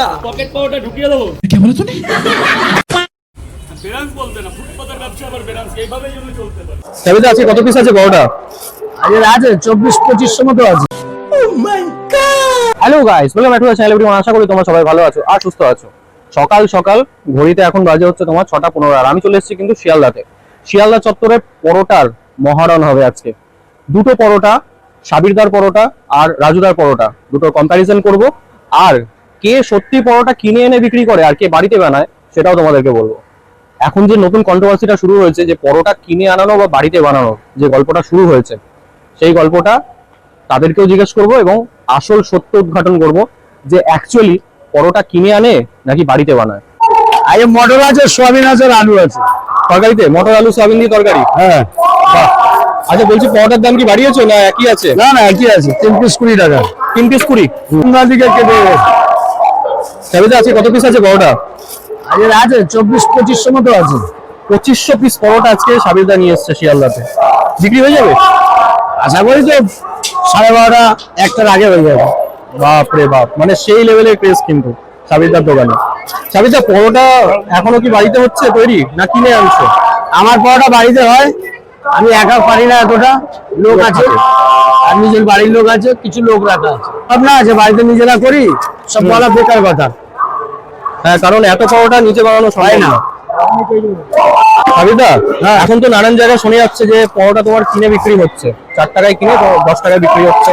Sabita pocket পাওয়াটা ঢুকিয়ে দেবো। কে বলে তুমি বেরান্স বলতে না ফুটপাতের ব্যবসা আবার বেরান্স এইভাবেই যদি চলতে পারে। সাবিতা আছে কত পিস আছে বড়টা? আজকে আছে চব্বিশ পঁচিশশো মতো আছে। Hello guys welcome back to channel everyone আশা করি তোমরা সবাই ভালো আছো আর সুস্থ আছো। সকাল সকাল ঘড়িতে এখন বাজে হচ্ছে তোমার ছটা পনেরো। আর আমি চলে এসেছি কিন্তু শিয়ালদাতে। শিয়ালদা চত্বরে পরোটার মহারণ হবে আজকে। দুটো পরোটা সাবিরদার পরোটা আর রাজুদার পরোটা। দুটো কম্প্যারিজন করব। আর কে সত্যি পরোটা কিনে এনে বিক্রি করে আর কে বাড়িতে বানায় সেটাও তোমাদেরকে বলব। এখন যে নতুন কন্ট্রোভার্সিটা শুরু হয়েছে যে পরোটা কিনে আনানো বা বাড়িতে বানানো যে গল্পটা শুরু হয়েছে সেই গল্পটা তাদেরকেও জিজ্ঞেস করব এবং আসল সত্য উদ্ঘাটন করব যে অ্যাকচুয়ালি পরোটা কিনে আনে নাকি বাড়িতে বানায়। আজকে মটর আছে সোয়াবিন আছে আর আলু আছে। তরকারিতে? মটর আলু সয়াবিন দিয়ে তরকারি? হ্যাঁ। আচ্ছা বলছি পরোটার দাম কি বাড়িয়েছো না একই আছে? না না একই আছে। তিন পিস কুড়ি টাকা। তিন পিস কুড়ি? দিকে কেটে সাবিতা আছে? কত পিস আছে পরোটা? আজকে আছে চব্বিশ পঁচিশশো মতো আছে। পঁচিশশো পিস পরোটা আজকে সাবিরদা নিয়ে এসছে শিয়ালদাতে। বিক্রি হয়ে যাবে? আশা করি তো সাড়ে বারোটা একটার আগে হয়ে যাবে। বাপ রে বাপ মানে সেই লেভেলের ক্রেজ কিন্তু সাবিরদার দোকানে। সাবিতা পরোটা এখনও কি বাড়িতে হচ্ছে তৈরি? না কিনে আনছো? আমার পরোটা বাড়িতে হয় আমি একা পারি না এতটা। লোক আছে। আর নিজের বাড়ির লোক আছে কিছু লোক রাখা আছে। ভাবনা আছে বাড়িতে নিজেরা করি সব বলা বেকার কথা। হ্যাঁ কারণ এত পরোটা নিচে বানানো সম্ভব হয় না। না। হ্যাঁ। এখন তো নানান জায়গায় শুনে যাচ্ছে যে পরোটা তোমার কিনে বিক্রি হচ্ছে। চার টাকায় কিনে দশ টাকায় বিক্রি হচ্ছে।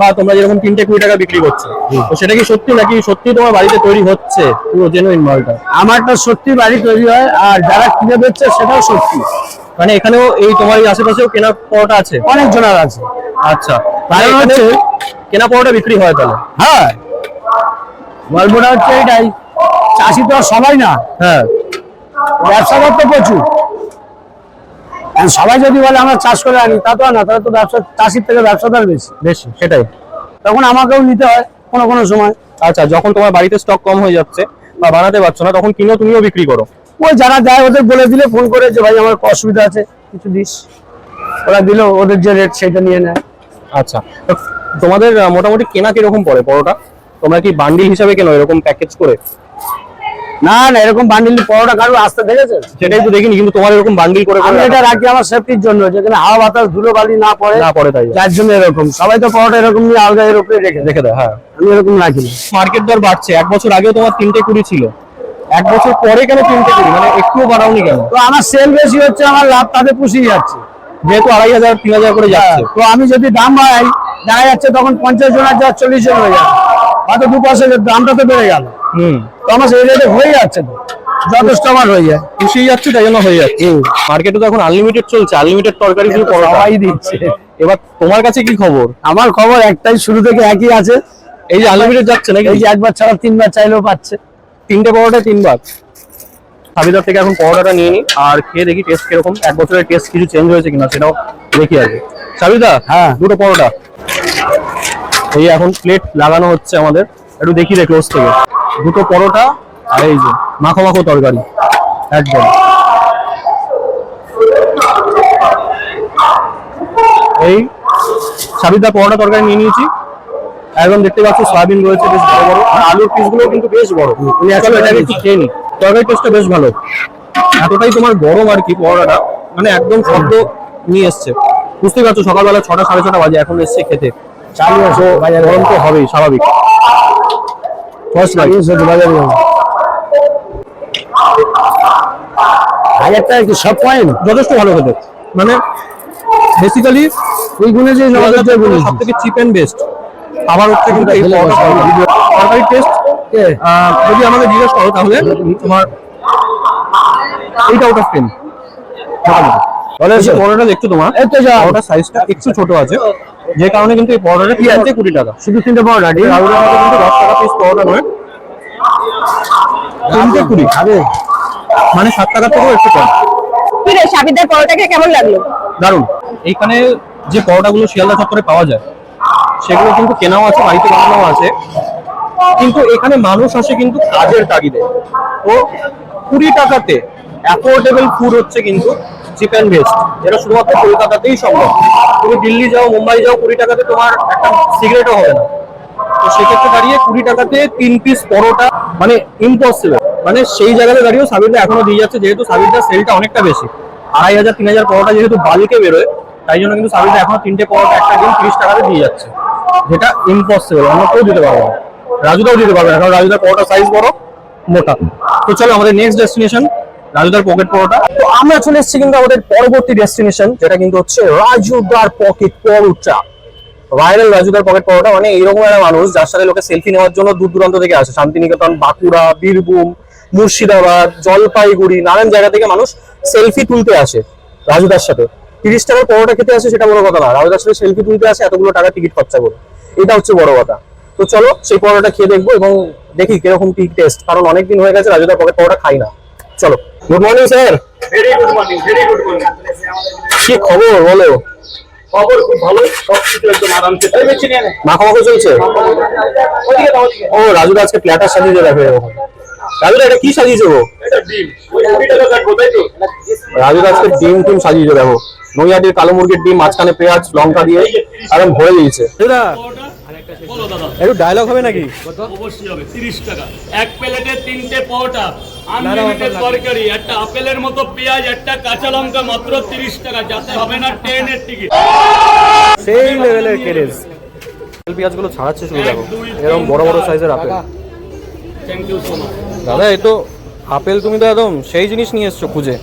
বা তোমরা যেরকম তিনটে কুড়ি টাকা বিক্রি করছ। তো সেটা কি সত্যি নাকি সত্যি তোমার বাড়িতে তৈরি হচ্ছে? পুরো জেনুইন মালটা। আমারটা সত্যি বাড়ি তৈরি হয় আর যারা কিনে বেচছে সেটাও সত্যি। মানে এখানেও এই তোমার এই আশেপাশেও কেনা পরোটা আছে? অনেক জনের আছে। আচ্ছা। কারণ মানে হচ্ছে কেনা পরোটা বিক্রি হয় তাহলে? হ্যাঁ। গল্পটা হচ্ছে এটাই। চাষি তো সবাই না। হ্যাঁ। ব্যবসাদার তো প্রচুর। আর সবাই যদি বলে আমরা চাষ করে আনি তা তো না তাহলে তো ব্যবসা চাষির থেকে ব্যবসাদার বেশি। বেশি সেটাই। তখন আমাকেও নিতে হয় কোনো কোনো সময়। আচ্ছা যখন তোমার বাড়িতে স্টক কম হয়ে যাচ্ছে বা বানাতে পারছ না তখন কিনেও তুমিও বিক্রি করো। ওই যারা দেয় ওদের বলে দিলে ফোন করে যে ভাই আমার অসুবিধা আছে কিছু দিস। ওরা দিল ওদের যে রেট সেটা নিয়ে নেয়। আচ্ছা তোমাদের মোটামুটি কেনা কীরকম পড়ে পরোটা? তোমরা কি বান্ডিল হিসাবে কেনো এরকম প্যাকেজ করে? না না এরকম বান্ডিল পরোটা কারও আসতে দেখেছে সেটাই তো দেখিনি কিন্তু তোমার এরকম বান্ডিল করে আমি এটা রাখি। আমার সেফটির জন্য যেখানে হাওয়া বাতাস ধুলো বালি না পড়ে না পড়ে তাই যার জন্য এরকম। সবাই তো পরোটা এরকম নিয়ে আলগা এর উপরে রেখে দেখে দেয় হ্যাঁ। আমি এরকম রাখি। মার্কেট দর বাড়ছে। এক বছর আগেও তোমার তিনটে কুড়ি ছিল। এক বছর পরে কেন তিনটে কুড়ি মানে একটুও বাড়াওনি কেন? তো আমার সেল বেশি হচ্ছে আমার লাভ তাতে পুষিয়ে যাচ্ছে। যেহেতু আড়াই হাজার তিন হাজার করে যাচ্ছে। তো আমি যদি দাম বাড়াই দেখা যাচ্ছে তখন পঞ্চাশ জন আর চল্লিশ জন হয়ে যাবে হয়তো দু পয়সা দামটা তো বেড়ে গেল। হুম। তো আমার সেই রেটে হয়ে যাচ্ছে তো। যথেষ্ট আমার হয়ে যায়। খুশি যাচ্ছে তাই জন্য হয়ে যাচ্ছে। মার্কেটে তো এখন আনলিমিটেড চলছে আনলিমিটেড তরকারি শুধু সবাই দিচ্ছে। এবার তোমার কাছে কি খবর? আমার খবর একটাই শুরু থেকে একই আছে। এই যে আনলিমিটেড যাচ্ছে নাকি? এই যে একবার ছাড়া তিনবার চাইলেও পাচ্ছে। তিনটে পরোটা তিনবার সাবিদার থেকে এখন পরোটাটা নিয়ে নি। আর খেয়ে দেখি টেস্ট কীরকম। এক বছরের টেস্ট কিছু চেঞ্জ হয়েছে কিনা সেটাও দেখি আগে সাবিদা হ্যাঁ। দুটো পরোটা। এই এখন প্লেট লাগানো হচ্ছে আমাদের। একটু দেখি রে ক্লোজ থেকে। দুটো পরোটা আর এই যে মাখো মাখো তরকারি। একদম। এই সাবিদা পরোটা তরকারি নিয়ে নিয়েছি। একদম দেখতে পাচ্ছি সয়াবিন রয়েছে বেশ বড় বড়। আর আলুর পিসগুলো কিন্তু বেশ বড়। তুমি আসলে এটাকে একটু খেয়ে নি তরকারি টেস্টটা বেশ ভালো। এতটাই তোমার গরম আর কি পরোটাটা। মানে একদম শব্দ নিয়ে এসছে। বুঝতেই পারছ সকালবেলা ছটা সাড়ে ছটা বাজে এখন এসছে খেতে। চালু আছে বাজারে। গরম তো হবেই স্বাভাবিক। ফার্স্ট বাজারে। সব পয়েন্ট যথেষ্ট ভালো খেতে। মানে বেসিক্যালি ওই গুণে যে সব থেকে চিপ অ্যান্ড বেস্ট আবার হচ্ছে কিন্তু এই খেলে পরোটা বসে। তরকারি টেস্ট যদি আমাকে জিজ্ঞেস করো তাহলে তোমার এইট আউট অফ টেন তাহলে এই যে পরোটা দেখছ তোমার? তো যা। পরোটার সাইজটা একটু ছোট আছে। যে কারণে কিন্তু এই পরোটাটা কি আছে কুড়ি টাকা। শুধু তিনটে পরোটা ঠিক? মধ্যে কিন্তু দশ টাকা পিস পরোটা নয়। তিনটে কুড়ি। খাবে মানে সাত টাকা থেকেও একটু কম। কি রে সাবিদার পরোটা খেয়ে কেমন লাগল? দারুণ এইখানে যে পরোটাগুলো শিয়ালদা চত্বরে পাওয়া যায় সেগুলো কিন্তু কেনাও আছে, বাড়িতে বানানো আছে। কিন্তু এখানে মানুষ আসে কিন্তু কাজের তাগিদে। তো কুড়ি টাকাতে অ্যাফোর্ডেবল ফুড হচ্ছে কিন্তু চিকেন বেস্ট যেটা শুধুমাত্র কলকাতাতেই সম্ভব। তুমি দিল্লি যাও, মুম্বাই যাও, কুড়ি টাকাতে তোমার একটা সিগারেটও হবে না। তো সেক্ষেত্রে দাঁড়িয়ে কুড়ি টাকাতে তিন পিস পরোটা মানে ইম্পসিবল মানে সেই জায়গাতে দাঁড়িয়েও সাবিরদা এখনও দিয়ে যাচ্ছে, যেহেতু সাবিরদার সেলটা অনেকটা বেশি। আড়াই হাজার, তিন হাজার পরোটা যেহেতু বালিকে বেরোয়, তাই জন্য কিন্তু সাবিরদা এখনও তিনটে পরোটা একটা দিন তিরিশ টাকাতে দিয়ে যাচ্ছে। যেটা ইম্পসিবল অন্য কেউ দিতে পারবে রাজুদাও দিতে পারবে না, কারণ রাজুদার পরোটা সাইজ বড়, মোটা। তো চলো আমাদের নেক্সট ডেস্টিনেশন রাজুদার পকেট পরোটা। তো আমরা চলে এসেছি কিন্তু আমাদের পরবর্তী ডেস্টিনেশন যেটা কিন্তু হচ্ছে রাজুদার পকেট পরোটা। ভাইরাল রাজুদার পকেট পরোটা মানে এইরকম একটা মানুষ যার সাথে লোকে সেলফি নেওয়ার জন্য দূর দূরান্ত থেকে আসে। শান্তিনিকেতন, বাঁকুড়া, বীরভূম, মুর্শিদাবাদ, জলপাইগুড়ি, নানান জায়গা থেকে মানুষ সেলফি তুলতে আসে রাজুদার সাথে। তিরিশ টাকার পরোটা খেতে আসে সেটা বড় কথা না। রাজুদার সাথে সেলফি তুলতে আসে এতগুলো টাকা টিকিট খরচা করে। এটা হচ্ছে বড় কথা। তো চলো সেই পরোটা খেয়ে দেখব এবং দেখি কীরকম কি টেস্ট কারণ অনেকদিন হয়ে গেছে রাজুদার পকেট পরোটা খাই না। চলো। Good morning sir very good morning very good morning কি খবর বলো? খবর খুব ভালো সব কিছু একদম আরামসে তাই বেশি নিয়ে নে। মাখা মাখা চলছে? ওদিকে দাও ওদিকে। ও রাজুদা আজকে প্ল্যাটার সাজিয়েছে দেখো এরকম। রাজুদা এটা কি সাজিয়েছে গো? এটা ডিম। ওই টাকা কাটবো তাই তো? রাজুদা আজকে ডিম টিম সাজিয়েছে দেখো। নৈয়াটির কালো মুরগির ডিম মাঝখানে পেঁয়াজ লঙ্কা দিয়ে একদম ভরে দিয়েছে। দাদা একটু ডায়লগ হবে নাকি? অবশ্যই হবে তিরিশ টাকা। এক প্লেটে তিনটে পরোটা আনলিমিটেড তরকারি একটা আপেলের মতো পেঁয়াজ একটা কাঁচা লঙ্কা মাত্র তিরিশ টাকা। যাতে হবে না ট্রেনের টিকিট। সেই লেভেলের কেরেজ। পেঁয়াজগুলো ছাড়াচ্ছে শুধু দেখো। এরকম বড় বড় সাইজের apple thank you so much দাদা এই তো আপেল তুমি তো একদম সেই জিনিস নিয়ে এসছো খুঁজে।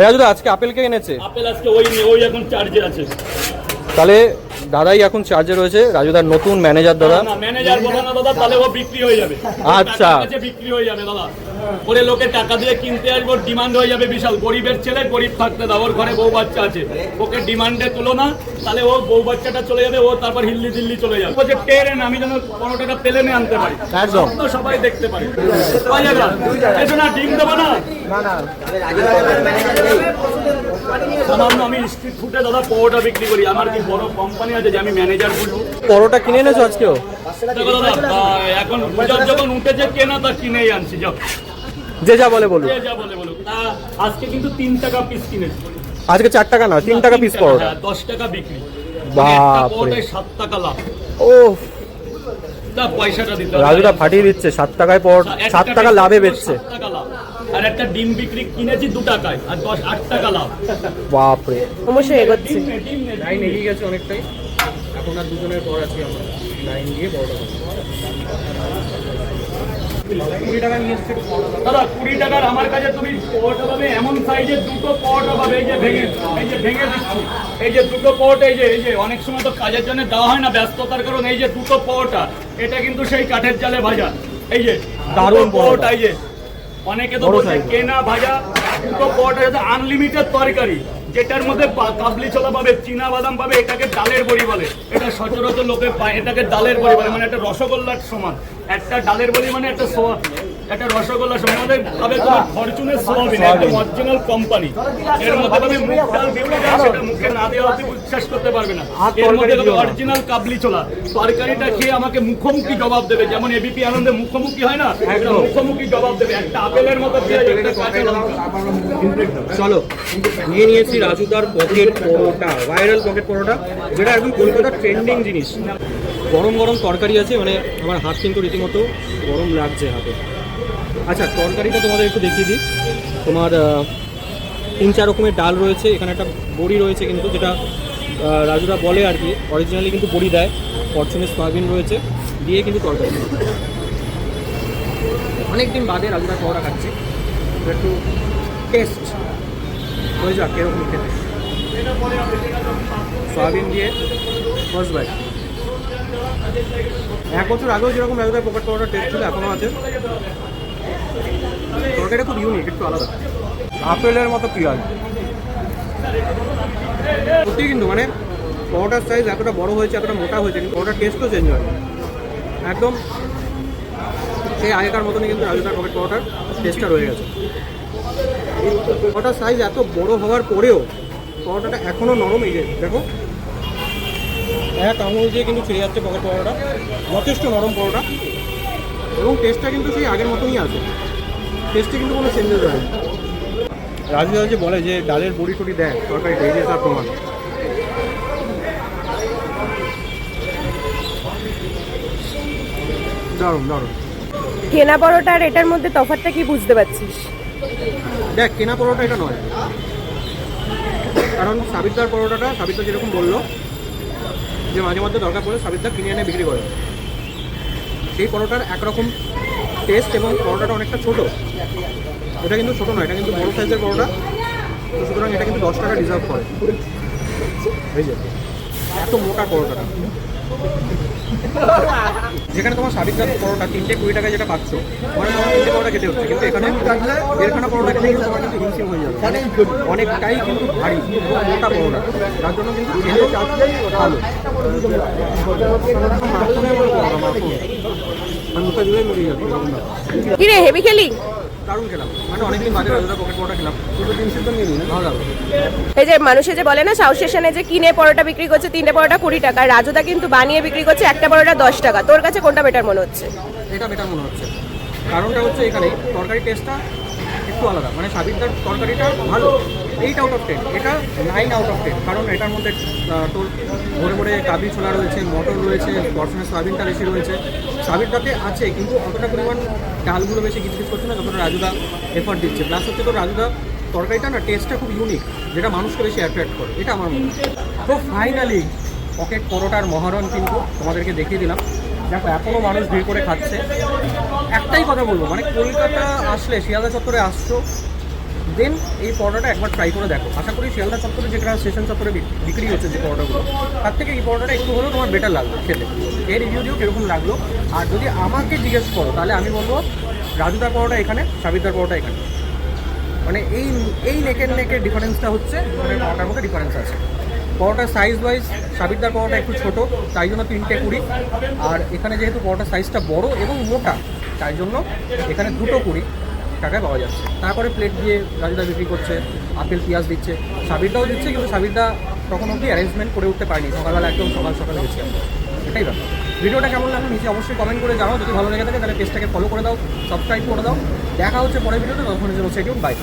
রাজুদা আজকে আপেলকে এনেছে আপেল আজকে ওই ওই এখন চার্জে আছে। তাহলে দাদাই এখন চার্জে রয়েছে। রাজুদার নতুন ম্যানেজার দাদা। না ম্যানেজার বলো না দাদা তাহলে ও বিক্রি হয়ে যাবে। আচ্ছা। বিক্রি হয়ে যাবে দাদা। ওরে লোকে টাকা দিয়ে কিনতে আসবে ডিমান্ড হয়ে যাবে বিশাল। গরিবের ছেলে গরিব থাকতে দাও ওর ঘরে বউ বাচ্চা আছে। ওকে ডিমান্ডে তুলো না তাহলে ও বউ বাচ্চাটা চলে যাবে ও তারপর হিল্লি দিল্লি চলে যাবে। ও যে ট্রেন আমি যেন পনেরো টাকা প্লেনে আনতে পারি। একদম। সবাই দেখতে পারে। না? এসো না ডিম দেবো না। সামান্য আমি স্ট্রিট ফুডে দাদা পরোটা বিক্রি করি। আমার কি বড় কোম্পানি আছে যে আমি ম্যানেজার বলব? পরোটা কিনে এনেছো আজকেও? দেখো দাদা এখন যখন উঠেছে কেনা তা কিনেই আনছি যাও। যে যা বলে বলুন যে যা বলে বলুক। আজকে কিন্তু তিন টাকা পিস কিনেছি। আজকে চার টাকা না তিন টাকা পিস পরোটা। হ্যাঁ, দশ টাকা বিক্রি। বাপরে। সাত টাকা লাভ। ও পয়সাটা দিতে। রাজুদা ফাটিয়ে দিচ্ছে সাত টাকায় পরোটা একটা সাত টাকা লাভে বেচছে। টাকা লাভ। আর একটা ডিম বিক্রি কিনেছি দু টাকায় আর দশ আট টাকা লাভ। বাপরে। অবশ্যই এগোচ্ছি। লাইন এগিয়ে গেছে অনেকটাই। এখন আর দুজনের পর আছি আমরা। লাইন দিয়ে দাদা কুড়ি টাকার আমার কাছে তুমি পরোটা পাবে এমন সাইজের দুটো পরোটা পাবে এই যে ভেঙে এই যে ভেঙে দিচ্ছি। এই যে দুটো পরোটা এই যে এই যে অনেক সময় তো কাজের জন্য দেওয়া হয় না ব্যস্ততার কারণে এই যে দুটো পরোটা এটা কিন্তু সেই কাঠের জালে ভাজা। এই যে দারুণ পরোটা। এই যে অনেকে তো বলছে কেনা ভাজা দুটো পরোটা যাতে আনলিমিটেড তরকারি। যেটার মধ্যে কাবলি ছোলা পাবে চীনা বাদাম পাবে এটাকে ডালের বড়ি বলে। এটা সচরাচর লোকে পায় এটাকে ডালের বড়ি বলে মানে একটা রসগোল্লার সমান। একটা ডালের বড়ি মানে একটা সোয়া একটা রসগোল্লা আমাদের পাবে তোমার ফরচুনের সোয়াবিন একদম অরিজিনাল কোম্পানি এর মধ্যে পাবে মুগ ডাল বিউলি ডাল সেটা মুখে না দেওয়া অব্দি বিশ্বাস করতে পারবে না। এর মধ্যে পাবে অরিজিনাল কাবলি ছোলা। তরকারিটা খেয়ে আমাকে মুখোমুখি জবাব দেবে। যেমন এবিপি আনন্দে মুখোমুখি হয় না এটা মুখোমুখি জবাব দেবে। একটা আপেলের মতো পেঁয়াজ একটা কাঁচা লঙ্কা। চলো নিয়ে নিয়েছি রাজুদার pocket paratha viral pocket paratha. যেটা একদম কলকাতার ট্রেন্ডিং জিনিস। গরম গরম তরকারি আছে মানে আমার হাত কিন্তু রীতিমতো গরম লাগছে হাতে। আচ্ছা তরকারিটা তোমাদের একটু দেখিয়ে দিই। তোমার তিন চার রকমের ডাল রয়েছে, এখানে একটা বড়ি রয়েছে কিন্তু যেটা রাজুরা বলে আর কি অরিজিনালি কিন্তু বড়ি দেয় ফরচুনের সয়াবিন রয়েছে, দিয়ে কিন্তু তরকারি। অনেকদিন বাদে রাজুরা পরোটা খাচ্ছি একটু টেস্ট হয়ে যাক এরকম খেতে। সয়াবিন দিয়ে ফার্স্ট বাইট এক বছর আগেও যেরকম রাজুদার পকেট পরোটা টেস্ট ছিল এখনও আছে। তরকারিটা খুব ইউনিক একটু আলাদা। আপেলের মতো পেঁয়াজ। সত্যি কিন্তু মানে পরোটার সাইজ এতটা বড় হয়েছে, এতটা মোটা হয়েছে, কিন্তু পরোটার টেস্টও চেঞ্জ হয়। একদম সেই আগেকার মতনই কিন্তু রাজুদার পকেট পরোটার টেস্টটা রয়ে গেছে। পরোটার সাইজ এত বড় হওয়ার পরেও পরোটাটা এখনও নরম এই দেখো। এক আঙুল দিয়ে কিন্তু ছিঁড়ে যাচ্ছে পকেট পরোটা। যথেষ্ট নরম পরোটা। এবং টেস্টটা কিন্তু সেই আগের মতনই আছে। টেস্টে কিন্তু কোনো চেঞ্জেস হয় রাজু যে বলে যে ডালের বড়ি টড়ি দেয় তরকারিটা এই যে তার প্রমাণ। দারুণ দারুণ। কেনা পরোটা আর এটার মধ্যে তফাৎটা কি বুঝতে পারছিস? দেখ কেনা পরোটা এটা নয়। কারণ সাবিতদার পরোটাটা সাবিতদা যেরকম বলল যে মাঝে মধ্যে দরকার পড়লে সাবিতদা কিনে এনে বিক্রি করে। সেই পরোটার একরকম টেস্ট এবং পরোটাটা অনেকটা ছোট। এটা কিন্তু ছোট নয়, এটা কিন্তু বড় সাইজের পরোটা। তো সুতরাং এটা কিন্তু দশ টাকা ডিজার্ভ করে। এই যে, এত মোটা পরোটাটা। যেখানে তোমার সাবিতদার পরোটা তিনটে কুড়ি টাকা যেটা পাচ্ছ মানে তোমার তিনটে পরোটা খেতে হচ্ছে। কিন্তু এখানে দেড়খানা পরোটা খেতে কিন্তু তোমার কিন্তু হিমশিম হয়ে যাবে। মানে অনেকটাই কিন্তু ভারী মোটা পরোটা। তার জন্য কিন্তু খেতেও ভালো। মাখনের মতো পরোটা, মানে মুখে দিলেই মরিয়ে যাবে কি রে হেভি খেলি? দারুণ খেলাম। মানে অনেকদিন বাদে রাজুদা পকেট পরোটা খেলাম। দুটো তিন সিদ্ধ নিয়ে নিই ভালো লাগল। এই যে মানুষে যে বলে না সাউথ স্টেশনে যে কিনে পরোটা বিক্রি করছে তিনটে পরোটা কুড়ি টাকা আর রাজুদা কিন্তু বানিয়ে বিক্রি করছে একটা পরোটা দশ টাকা। তোর কাছে কোনটা বেটার মনে হচ্ছে? এটা বেটার মনে হচ্ছে। কারণটা হচ্ছে এখানে তরকারি টেস্টটা একটু আলাদা। মানে সাবিরদার তরকারিটা ভালো এইট আউট অফ টেন এটা নাইন আউট অফ টেন কারণ এটার মধ্যে তোর ভরে ভরে কাবলি ছোলা রয়েছে, মটর রয়েছে, বর্ষণের সয়াবিনটা বেশি রয়েছে। সাবিরদাতে আছে, কিন্তু অতটা পরিমাণ ডালগুলো বেশি কিছু কিছু করছে না, যতটা রাজুদা এফার্ট দিচ্ছে। প্লাস হচ্ছে তোর রাজুদা তরকারিটা না টেস্টটা খুব ইউনিক যেটা মানুষকে বেশি অ্যাট্রাক্ট করে। এটা আমার মনে তো ফাইনালি পকেট পরোটার মহারণ কিন্তু তোমাদেরকে দেখিয়ে দিলাম। দেখো এখনও মানুষ ভিড় করে খাচ্ছে। একটাই কথা বলব মানে কলকাতা আসলে শিয়ালদা চত্বরে আসছো দেন এই পরোটাটা একবার ট্রাই করে দেখো। আশা করি শিয়ালদা চত্বরে যেটা স্টেশন চত্বরে বিক্রি হচ্ছে যে পরোটাগুলো, তার থেকে এই পরোটাটা একটু হলেও তোমার বেটার লাগল খেতে। এর রিভিউ দিও কীরকম লাগল, আর যদি আমাকে জিজ্ঞেস করো, তাহলে আমি বলব রাজুদার পরোটা এখানে সাবিদার পরোটা এখানে। মানে এই এই নেকের নেকের ডিফারেন্সটা হচ্ছে মানে পরোটার মধ্যে ডিফারেন্স আছে। পরোটার সাইজ ওয়াইজ সাবিরদার পরোটা একটু ছোটো, তাই জন্য তিনটে কুড়ি। আর এখানে যেহেতু পরোটার সাইজটা বড় এবং মোটা তাই জন্য এখানে দুটো কুড়ি টাকায় পাওয়া যাচ্ছে। তারপরে প্লেট দিয়ে রাজুদা বিক্রি করছে, আপেল, পেঁয়াজ দিচ্ছে। সাবিরদাও দিচ্ছে, কিন্তু সাবিরদা তখন অবধি অ্যারেঞ্জমেন্ট করে উঠতে পারেনি। সকালবেলা একদম সকাল সকালে গেছি এটাই ব্যাপার। ভিডিওটা কেমন লাগল নিচে অবশ্যই কমেন্ট করে জানাও। যদি ভালো লেগে থাকে, তাহলে পেজটাকে ফলো করে দাও সাবস্ক্রাইব করে দাও। দেখা হচ্ছে পরের ভিডিওতে তখন সেটিউন বাই